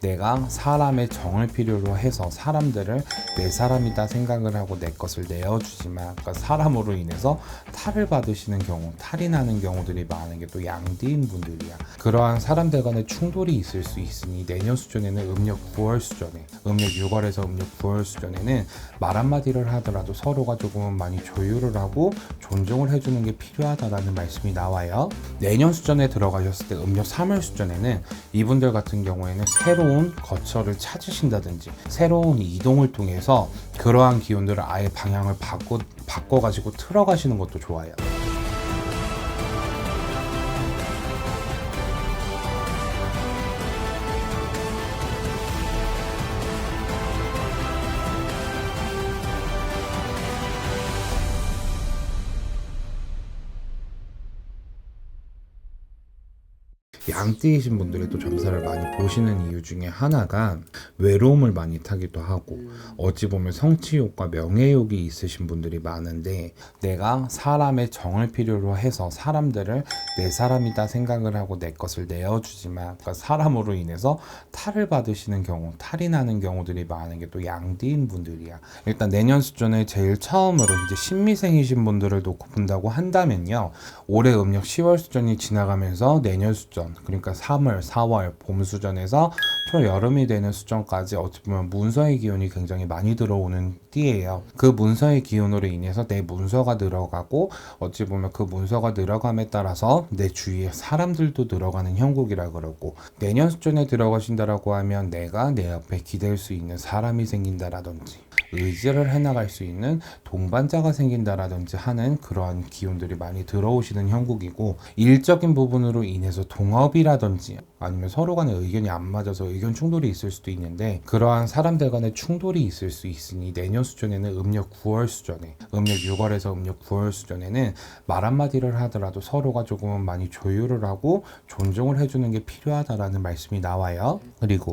내가 사람의 정을 필요로 해서 사람들을 내 사람이다 생각을 하고 내 것을 내어주지만 그러니까 사람으로 인해서 탈을 받으시는 경우, 탈이 나는 경우들이 많은 게 또 양디인 분들이야. 그러한 사람들 간의 충돌이 있을 수 있으니 내년 수준에는 음력 9월 수준에, 음력 6월에서 음력 9월 수준에는 말 한마디를 하더라도 서로가 조금은 많이 조율을 하고 존중을 해주는 게 필요하다라는 말씀이 나와요. 내년 수준에 들어가셨을 때 음력 3월 수준에는 이분들 같은 경우에는 새로운 거처를 찾으신다든지 새로운 이동을 통해서 그러한 기운들을 아예 방향을 바꿔 바꿔 가지고 틀어 가시는 것도 좋아요. 양띠이신 분들이 또 점사를 많이 보시는 이유 중에 하나가 외로움을 많이 타기도 하고 어찌 보면 성취욕과 명예욕이 있으신 분들이 많은데 내가 사람의 정을 필요로 해서 사람들을 내 사람이다 생각을 하고 내 것을 내어주지만 그러니까 사람으로 인해서 탈을 받으시는 경우 탈이 나는 경우들이 많은 게 또 양띠인 분들이야. 일단 내년 수준에 제일 처음으로 이제 신미생이신 분들을 놓고 본다고 한다면요. 올해 음력 10월 수준이 지나가면서 내년 수준 그러니까 3월, 4월 봄 수준에서 초 여름이 되는 수준까지 어찌 보면 문서의 기운이 굉장히 많이 들어오는 띠예요. 그 문서의 기운으로 인해서 내 문서가 늘어가고 어찌 보면 그 문서가 늘어감에 따라서 내 주위에 사람들도 늘어가는 형국이라 그러고 내년 수준에 들어가신다라고 하면 내가 내 옆에 기댈 수 있는 사람이 생긴다라든지 의지를 해나갈 수 있는 동반자가 생긴다라든지 하는 그러한 기운들이 많이 들어오시는 형국이고 일적인 부분으로 인해서 동업이라든지 아니면 서로 간의 의견이 안 맞아서 의견 충돌이 있을 수도 있는데 그러한 사람들 간의 충돌이 있을 수 있으니 내년 수준에는 음력 9월 수준에 음력 6월에서 음력 9월 수준에는 말 한마디를 하더라도 서로가 조금은 많이 조율을 하고 존중을 해주는 게 필요하다라는 말씀이 나와요. 그리고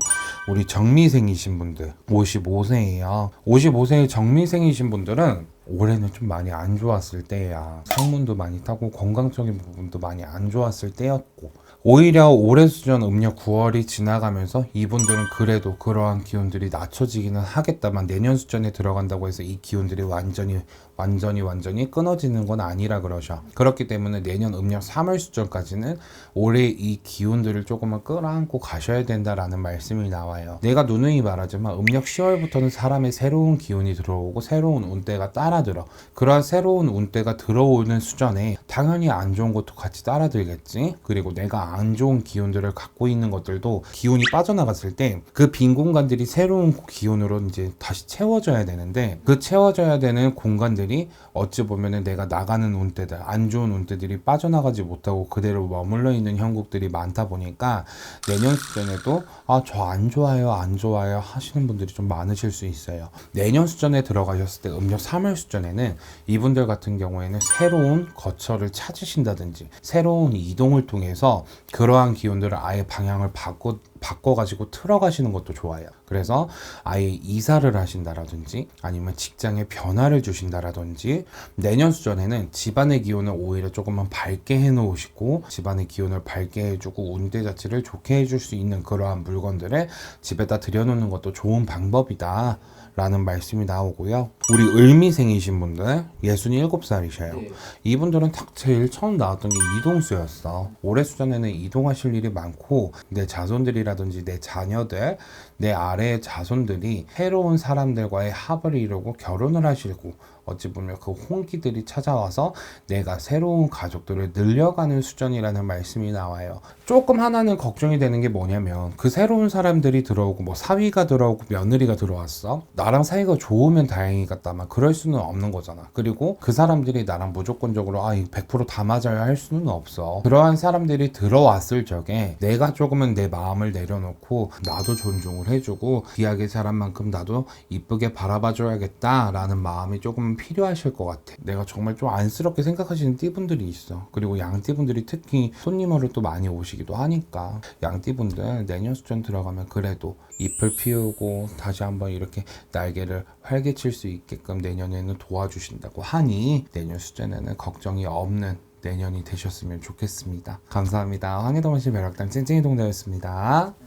우리 정미생이신 분들 55세예요. 55 세의 정미생이신 분들은 올해는 좀 많이 안 좋았을 때야. 상문도 많이 타고 건강적인 부분도 많이 안 좋았을 때였고 오히려 올해 수준 음력 9월이 지나가면서 이분들은 그래도 그러한 기운들이 낮춰지기는 하겠다만 내년 수준에 들어간다고 해서 이 기운들이 완전히 완전히 완전히 끊어지는 건 아니라 그러셔. 그렇기 때문에 내년 음력 3월 수준까지는 올해 이 기운들을 조금만 끌어안고 가셔야 된다라는 말씀이 나와요. 내가 누누이 말하지만 음력 10월부터는 사람의 새로운 기운이 들어오고 새로운 운대가 따라들어. 그러한 새로운 운대가 들어오는 수준에 당연히 안 좋은 것도 같이 따라들겠지. 그리고 내가 안 좋은 기운들을 갖고 있는 것들도 기운이 빠져나갔을 때 그 빈 공간들이 새로운 기운으로 이제 다시 채워져야 되는데 그 채워져야 되는 공간들이 어찌 보면은 내가 나가는 운대들 안 좋은 운대들이 빠져나가지 못하고 그대로 머물러 있는 형국들이 많다 보니까 내년 수준에도 아 저 안 좋아요 안 좋아요 하시는 분들이 좀 많으실 수 있어요. 내년 수준에 들어가셨을 때 음력 3월 수준에는 이분들 같은 경우에는 새로운 거처를 찾으신다든지 새로운 이동을 통해서 그러한 기운들을 아예 방향을 바꿔 바꿔가지고 틀어가시는 것도 좋아요. 그래서 아예 이사를 하신다라든지 아니면 직장에 변화를 주신다라든지 내년 수전에는 집안의 기운을 오히려 조금만 밝게 해놓으시고 집안의 기운을 밝게 해주고 운대 자체를 좋게 해줄 수 있는 그러한 물건들을 집에다 들여놓는 것도 좋은 방법이다. 라는 말씀이 나오고요. 우리 을미생이신 분들 67살이셔요. 네. 이분들은 딱 제일 처음 나왔던 게 이동수였어. 올해 수전에는 이동하실 일이 많고 내 자손들이 라든지 내 자녀들, 내 아래의 자손들이 새로운 사람들과의 합을 이루고 결혼을 하시고 어찌 보면 그 홍기들이 찾아와서 내가 새로운 가족들을 늘려가는 수준이라는 말씀이 나와요. 조금 하나는 걱정이 되는 게 뭐냐면 그 새로운 사람들이 들어오고 뭐 사위가 들어오고 며느리가 들어왔어. 나랑 사이가 좋으면 다행이겠다 만 그럴 수는 없는 거잖아. 그리고 그 사람들이 나랑 무조건적으로 아, 100%다 맞아야 할 수는 없어. 그러한 사람들이 들어왔을 적에 내가 조금은 내 마음을 내려놓고 나도 존중을 해주고 귀하게 자란 만큼 나도 이쁘게 바라봐줘야겠다라는 마음이 조금 필요하실 것 같아. 내가 정말 좀 안쓰럽게 생각하시는 띠분들이 있어. 그리고 양띠분들이 특히 손님으로 또 많이 오시기도 하니까 양띠분들 내년 수전 들어가면 그래도 잎을 피우고 다시 한번 이렇게 날개를 활개칠 수 있게끔 내년에는 도와주신다고 하니 내년 수전에는 걱정이 없는 내년이 되셨으면 좋겠습니다. 감사합니다. 황해도만시 벼락당 찐찐이 동자였습니다.